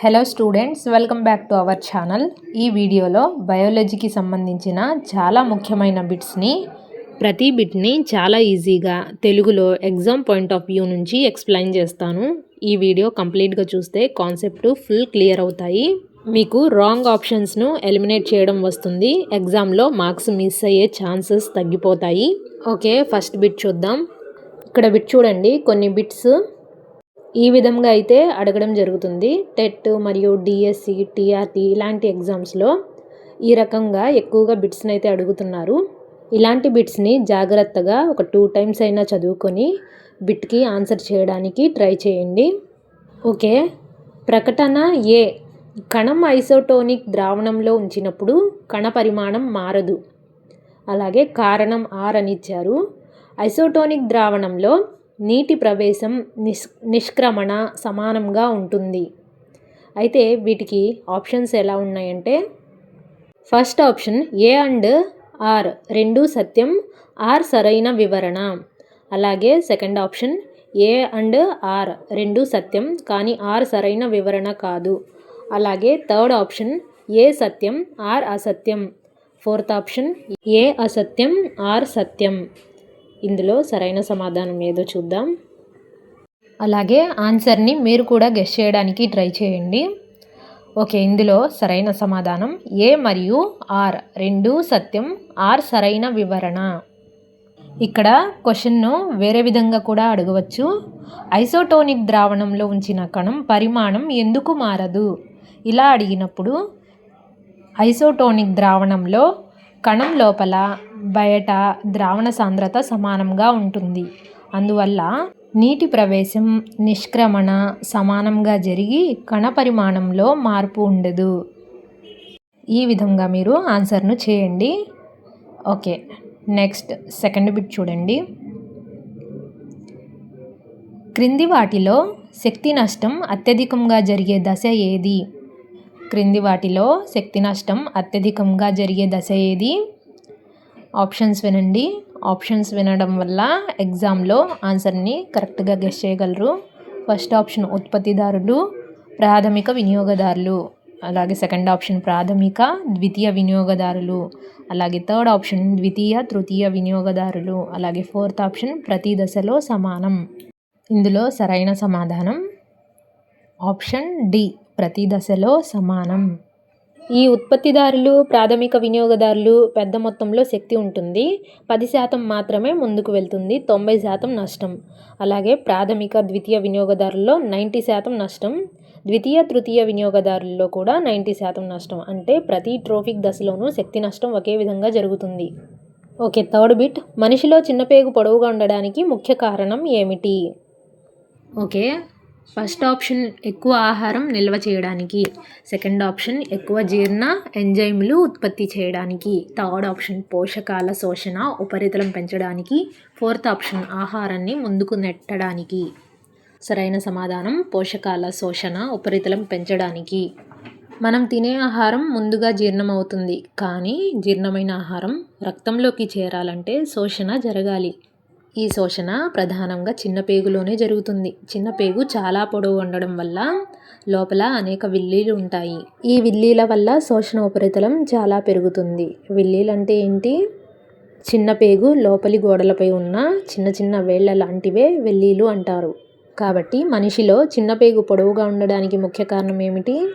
Hello students welcome back to our channel ఈ వీడియోలో బయాలజీకి సంబంధించిన చాలా ముఖ్యమైన బిట్స్ని ప్రతి బిట్ని చాలా ఈజీగా తెలుగులో ఎగ్జామ్ పాయింట్ ఆఫ్ వ్యూ నుంచి ఎక్స్ప్లెయిన్ చేస్తాను. ఈ వీడియో కంప్లీట్గా చూస్తే కాన్సెప్ట్ ఫుల్ క్లియర్ అవుతాయి. మీకు రాంగ్ ఆప్షన్స్ను ఎలిమినేట్ చేయడం వస్తుంది. ఎగ్జామ్లో మార్క్స్ మిస్ అయ్యే ఛాన్సెస్ తగ్గిపోతాయి. ఓకే ఫస్ట్ బిట్ చూద్దాం. ఇక్కడ బిట్ చూడండి. కొన్ని బిట్స్ ఈ విధంగా అయితే అడగడం జరుగుతుంది. టెట్ మరియు డిఎస్సి టీఆర్టీ ఇలాంటి ఎగ్జామ్స్లో ఈ రకంగా ఎక్కువగా బిట్స్ని అయితే అడుగుతున్నారు. ఇలాంటి బిట్స్ని జాగ్రత్తగా ఒక టూ టైమ్స్ అయినా చదువుకొని బిట్కి ఆన్సర్ చేయడానికి ట్రై చేయండి. ఓకే. ప్రకటన ఏ. కణం ఐసోటోనిక్ ద్రావణంలో ఉంచినప్పుడు కణ పరిమాణం మారదు. అలాగే కారణం ఆర్ అని ఇచ్చారు. ఐసోటోనిక్ ద్రావణంలో నీటి ప్రవేశం నిష్ నిష్క్రమణ సమానంగా ఉంటుంది. అయితే వీటికి ఆప్షన్స్ ఎలా ఉన్నాయంటే first option A and R రెండు సత్యం ఆర్ సరైన వివరణ. అలాగే second option A and R రెండు సత్యం కానీ ఆర్ సరైన వివరణ కాదు. అలాగే థర్డ్ ఆప్షన్ ఏ సత్యం ఆర్ అసత్యం. ఫోర్త్ ఆప్షన్ ఏ అసత్యం ఆర్ సత్యం. ఇందులో సరైన సమాధానం ఏదో చూద్దాం. అలాగే ఆన్సర్ని మీరు కూడా గెస్ చేయడానికి ట్రై చేయండి. ఓకే ఇందులో సరైన సమాధానం. ఏ మరియు ఆర్ రెండు సత్యం. ఆర్ సరైన వివరణ. ఇక్కడ క్వశ్చన్ను వేరే విధంగా కూడా అడగవచ్చు. ఐసోటోనిక్ ద్రావణంలో ఉంచిన కణం పరిమాణం ఎందుకు మారదు? ఇలా అడిగినప్పుడు ఐసోటోనిక్ ద్రావణంలో కణం లోపల బయట ద్రావణ సాంద్రత సమానంగా ఉంటుంది. అందువల్ల నీటి ప్రవేశం నిష్క్రమణ సమానంగా జరిగి కణ పరిమాణంలో మార్పు ఉండదు. ఈ విధంగా మీరు ఆన్సర్ను చేయండి. ఓకే నెక్స్ట్ సెకండ్ బిట్ చూడండి. క్రింది వాటిలో శక్తి నష్టం అత్యధికంగా జరిగే దశ ఏది? క్రింది వాటిలో శక్తి నష్టం అత్యధికంగా జరిగే దశ ఏది? ఆప్షన్స్ వినండి. ఆప్షన్స్ వినడం వల్ల ఎగ్జామ్లో ఆన్సర్ని కరెక్ట్గా గెస్ చేయగలరు. ఫస్ట్ ఆప్షన్ ఉత్పత్తిదారులు ప్రాథమిక వినియోగదారులు అలాగే సెకండ్ ఆప్షన్ ప్రాథమిక ద్వితీయ వినియోగదారులు అలాగే థర్డ్ ఆప్షన్ ద్వితీయ తృతీయ వినియోగదారులు అలాగే ఫోర్త్ ఆప్షన్ ప్రతి దశలో సమానం. ఇందులో సరైన సమాధానం ఆప్షన్ డి ప్రతి దశలో సమానం. ఈ ఉత్పత్తిదారులు ప్రాథమిక వినియోగదారులు పెద్ద మొత్తంలో శక్తి ఉంటుంది. పది శాతం మాత్రమే ముందుకు వెళ్తుంది. తొంభై శాతం నష్టం. అలాగే ప్రాథమిక ద్వితీయ వినియోగదారుల్లో నైంటీ శాతం నష్టం. ద్వితీయ తృతీయ వినియోగదారుల్లో కూడా నైంటీ శాతం నష్టం. అంటే ప్రతి ట్రోఫిక్ దశలోనూ శక్తి నష్టం ఒకే విధంగా జరుగుతుంది. Okay third bit. మనిషిలో చిన్నపేగు పొడవుగా ఉండడానికి ముఖ్య కారణం ఏమిటి? ఓకే ఫస్ట్ ఆప్షన్ ఎక్కువ ఆహారం నిల్వ చేయడానికి. సెకండ్ ఆప్షన్ ఎక్కువ జీర్ణ ఎంజైమ్లు ఉత్పత్తి చేయడానికి. థర్డ్ ఆప్షన్ పోషకాల శోషణ ఉపరితలం పెంచడానికి. ఫోర్త్ ఆప్షన్ ఆహారాన్ని ముందుకు నెట్టడానికి. సరైన సమాధానం పోషకాల శోషణ ఉపరితలం పెంచడానికి. మనం తినే ఆహారం ముందుగా జీర్ణమవుతుంది. కానీ జీర్ణమైన ఆహారం రక్తంలోకి చేరాలంటే శోషణ జరగాలి. ఈ శోషణ ప్రధానంగా చిన్న పేగులోనే జరుగుతుంది. చిన్న పేగు చాలా పొడవు ఉండడం వల్ల లోపల అనేక విల్లీలు ఉంటాయి. ఈ విల్లీల వల్ల శోషణ ఉపరితలం చాలా పెరుగుతుంది. విల్లీలు అంటే ఏంటి? చిన్న పేగు లోపలి గోడలపై ఉన్న చిన్న చిన్న వేళ్ళ లాంటివే వెల్లీలు అంటారు. కాబట్టి మనిషిలో చిన్న పేగు పొడవుగా ఉండడానికి ముఖ్య కారణం ఏమిటి?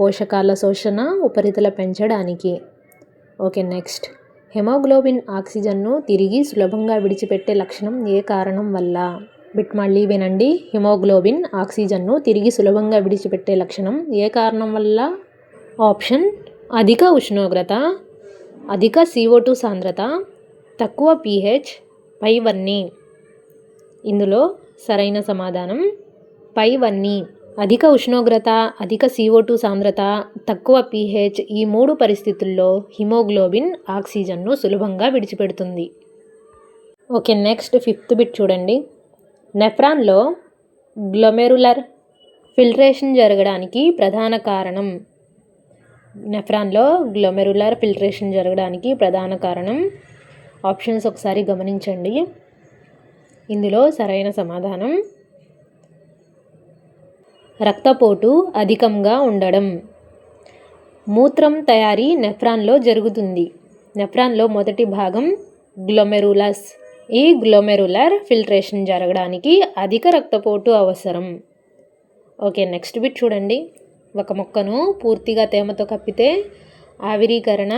పోషకాల శోషణ ఉపరితల పెంచడానికి. Okay next. హెమోగ్లోబిన్ ఆక్సిజన్ను తిరిగి సులభంగా విడిచిపెట్టే లక్షణం ఏ కారణం వల్ల? బిట్ మళ్ళీ వినండి. హిమోగ్లోబిన్ ఆక్సిజన్ను తిరిగి సులభంగా విడిచిపెట్టే లక్షణం ఏ కారణం వల్ల? ఆప్షన్ అధిక ఉష్ణోగ్రత అధిక సిఓ టూ సాంద్రత తక్కువ పీహెచ్ పైవన్నీ. ఇందులో సరైన సమాధానం పైవన్నీ. అధిక ఉష్ణోగ్రత అధిక సిఓ టూ సాంద్రత తక్కువ పీహెచ్ ఈ మూడు పరిస్థితుల్లో హిమోగ్లోబిన్ ఆక్సిజన్ను సులభంగా విడిచిపెడుతుంది. ఓకే నెక్స్ట్ ఫిఫ్త్ బిట్ చూడండి. నెఫ్రాన్లో గ్లొమెరులర్ ఫిల్ట్రేషన్ జరగడానికి ప్రధాన కారణం నెఫ్రాన్లో గ్లొమెరులర్ ఫిల్ట్రేషన్ జరగడానికి ప్రధాన కారణం ఆప్షన్స్ ఒకసారి గమనించండి. ఇందులో సరైన సమాధానం రక్తపోటు అధికంగా ఉండడం. మూత్రం తయారీ నెఫ్రాన్లో జరుగుతుంది. నెఫ్రాన్లో మొదటి భాగం గ్లోమెరులస్. ఈ గ్లోమెరులర్ ఫిల్ట్రేషన్ జరగడానికి అధిక రక్తపోటు అవసరం. ఓకే నెక్స్ట్ బిట్ చూడండి. ఒక మొక్కను పూర్తిగా తేమతో కప్పితే ఆవిరీకరణ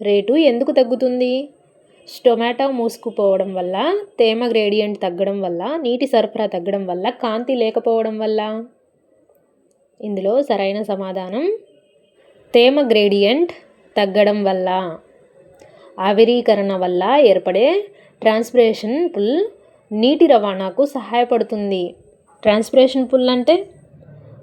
రేటు ఎందుకు తగ్గుతుంది? స్టొమాటో మూసుకుపోవడం వల్ల తేమ గ్రేడియంట్ తగ్గడం వల్ల నీటి సరఫరా తగ్గడం వల్ల కాంతి లేకపోవడం వల్ల. ఇందులో సరైన సమాధానం. తేమ గ్రేడియంట్ తగ్గడం వల్ల ఆవిరీకరణ వల్ల ఏర్పడే ట్రాన్స్పిరేషన్ పుల్ నీటి రవాణాకు సహాయపడుతుంది. ట్రాన్స్పిరేషన్ పుల్ అంటే?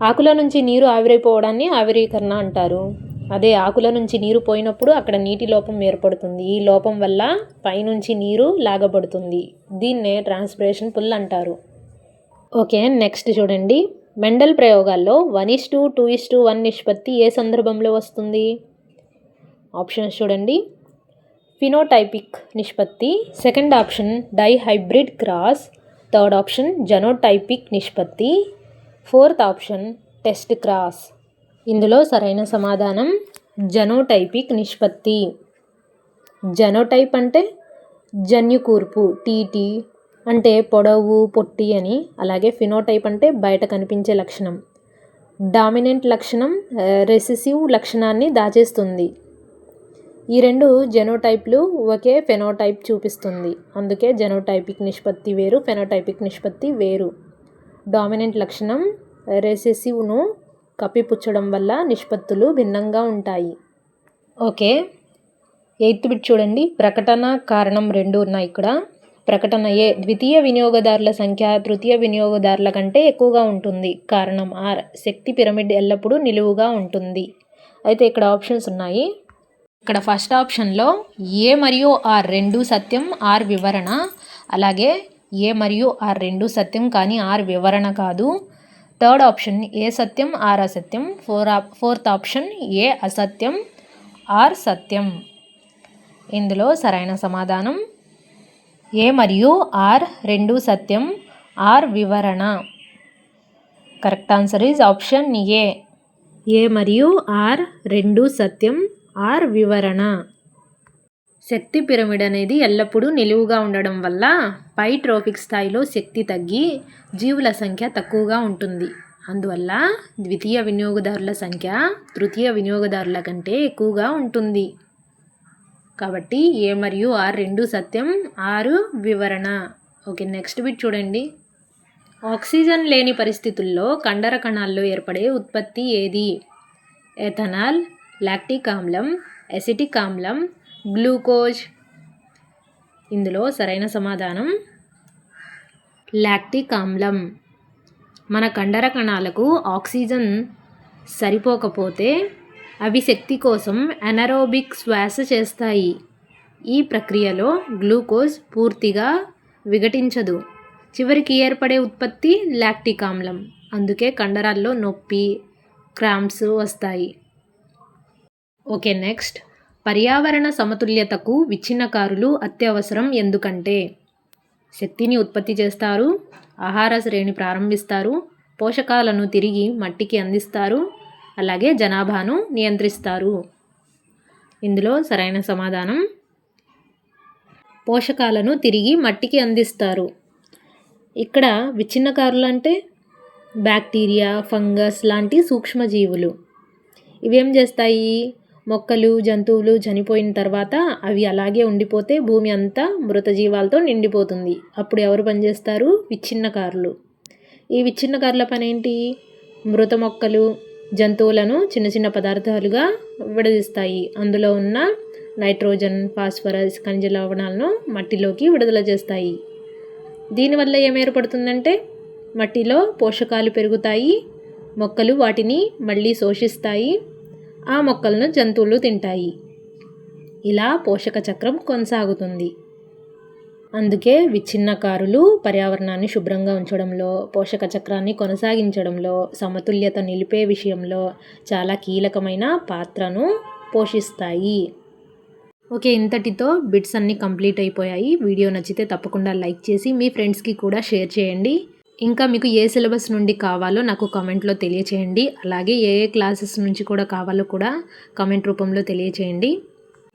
ఆకుల నుంచి నీరు ఆవిరైపోవడాన్ని ఆవిరీకరణ అంటారు. అదే ఆకుల నుంచి నీరు పోయినప్పుడు అక్కడ నీటి లోపం ఏర్పడుతుంది. ఈ లోపం వల్ల పైనుంచి నీరు లాగబడుతుంది. దీన్నే ట్రాన్స్పిరేషన్ పుల్ అంటారు. ఓకే నెక్స్ట్ చూడండి. మెండల్ ప్రయోగాల్లో one is to two is to one నిష్పత్తి ఏ సందర్భంలో వస్తుంది? ఆప్షన్స్ చూడండి. ఫినోటైపిక్ నిష్పత్తి. Second option dihybrid cross. Third option genotypic నిష్పత్తి. Fourth option test cross. ఇందులో సరైన సమాధానం జనోటైపిక్ నిష్పత్తి. జెనోటైప్ అంటే జన్యు కూర్పు టీటీ. అంటే పొడవు పొట్టి అని అలాగే ఫినోటైప్ అంటే బయట కనిపించే లక్షణం. డామినెంట్ లక్షణం రెసెసివ్ లక్షణాన్ని దాచేస్తుంది. ఈ రెండు జెనోటైప్లు ఒకే ఫెనోటైప్ చూపిస్తుంది. అందుకే జెనోటైపిక్ నిష్పత్తి వేరు ఫెనోటైపిక్ నిష్పత్తి వేరు. డామినెంట్ లక్షణం రెసెసివ్ను కప్పిపుచ్చడం వల్ల నిష్పత్తులు భిన్నంగా ఉంటాయి. ఓకే. ఎయిత్ బిట్ చూడండి. ప్రకటన కారణం రెండు ఉన్నాయి ఇక్కడ. ప్రకటన ఏ ద్వితీయ వినియోగదారుల సంఖ్య తృతీయ వినియోగదారుల కంటే ఎక్కువగా ఉంటుంది. కారణం ఆర్. శక్తి పిరమిడ్ ఎల్లప్పుడూ నిలువుగా ఉంటుంది. అయితే ఇక్కడ ఆప్షన్స్ ఉన్నాయి. ఇక్కడ ఫస్ట్ ఆప్షన్లో ఏ మరియు ఆర్ రెండు సత్యం ఆర్ వివరణ. అలాగే ఏ మరియు ఆర్ రెండు సత్యం కానీ ఆర్ వివరణ కాదు. థర్డ్ ఆప్షన్ ఏ సత్యం ఆర్ అసత్యం. ఫోర్ ఫోర్త్ ఆప్షన్ ఏ అసత్యం ఆర్ సత్యం. ఇందులో సరైన సమాధానం ఏ మరియు ఆర్ రెండు సత్యం. ఆర్ వివరణ. Correct answer is option A. A మరియు ఆర్ రెండు సత్యం. ఆర్ వివరణ. శక్తి పిరమిడ్ అనేది ఎల్లప్పుడూ నిలువుగా ఉండడం వల్ల పై ట్రోఫిక్ స్థాయిలో శక్తి తగ్గి జీవుల సంఖ్య తక్కువగా ఉంటుంది. అందువల్ల ద్వితీయ వినియోగదారుల సంఖ్య తృతీయ వినియోగదారుల కంటే ఎక్కువగా ఉంటుంది. కాబట్టి ఏ మరియు ఆర్ రెండు సత్యం. ఆరు వివరణ. ఓకే నెక్స్ట్ బిట్ చూడండి. ఆక్సిజన్ లేని పరిస్థితుల్లో కండర కణాల్లో ఏర్పడే ఉత్పత్తి ఏది? ఎథనాల్ లాక్టిక్ ఆమ్లం ఎసిటిక్ ఆమ్లం గ్లూకోజ్. ఇందులో సరైన సమాధానం. లాక్టిక్ ఆమ్లం. మన కండర కణాలకు ఆక్సిజన్ సరిపోకపోతే అవి శక్తి కోసం ఎనరోబిక్ శ్వాస చేస్తాయి. ఈ ప్రక్రియలో గ్లూకోజ్ పూర్తిగా విఘటించదు. చివరికి ఏర్పడే ఉత్పత్తి లాక్టిక్ ఆమ్లం అందుకే కండరాల్లో నొప్పి క్రాంప్స్ వస్తాయి. Okay next. పర్యావరణ సమతుల్యతకు విచ్ఛిన్నకారులు అత్యవసరం ఎందుకంటే శక్తిని ఉత్పత్తి చేస్తారు ఆహార శ్రేణి ప్రారంభిస్తారు పోషకాలను తిరిగి మట్టికి అందిస్తారు అలాగే జనాభాను నియంత్రిస్తారు. ఇందులో సరైన సమాధానం. పోషకాలను తిరిగి మట్టికి అందిస్తారు. ఇక్కడ విచ్ఛిన్నకారులు అంటే బ్యాక్టీరియా ఫంగస్ లాంటి సూక్ష్మజీవులు. ఇవేం చేస్తాయి? మొక్కలు జంతువులు చనిపోయిన తర్వాత అవి అలాగే ఉండిపోతే భూమి అంతా మృతజీవాలతో నిండిపోతుంది. అప్పుడు ఎవరు పనిచేస్తారు? విచ్ఛిన్నకారులు. ఈ విచ్ఛిన్నకారుల పని ఏంటి మృత మొక్కలు జంతువులను చిన్న చిన్న పదార్థాలుగా విడదీస్తాయి. అందులో ఉన్న నైట్రోజన్ ఫాస్ఫరస్ ఖనిజ లవణాలను మట్టిలోకి విడుదల చేస్తాయి. దీనివల్ల ఏం ఏర్పడుతుందంటే మట్టిలో పోషకాలు పెరుగుతాయి మొక్కలు వాటిని మళ్ళీ శోషిస్తాయి ఆ మొక్కలను జంతువులు తింటాయి. ఇలా పోషక చక్రం కొనసాగుతుంది. అందుకే విచ్ఛిన్నకారులు పర్యావరణాన్ని శుభ్రంగా ఉంచడంలో పోషక చక్రాన్ని కొనసాగించడంలో సమతుల్యత నిలిపే విషయంలో చాలా కీలకమైన పాత్రను పోషిస్తాయి. ఓకే ఇంతటితో బిట్స్ అన్నీ కంప్లీట్ అయిపోయాయి. వీడియో నచ్చితే తప్పకుండా లైక్ చేసి మీ ఫ్రెండ్స్కి కూడా షేర్ చేయండి. ఇంకా మీకు ఏ సిలబస్ నుండి కావాలో నాకు కామెంట్లో తెలియచేయండి. అలాగే ఏ ఏ క్లాసెస్ నుంచి కూడా కావాలో కూడా కామెంట్ రూపంలో తెలియచేయండి.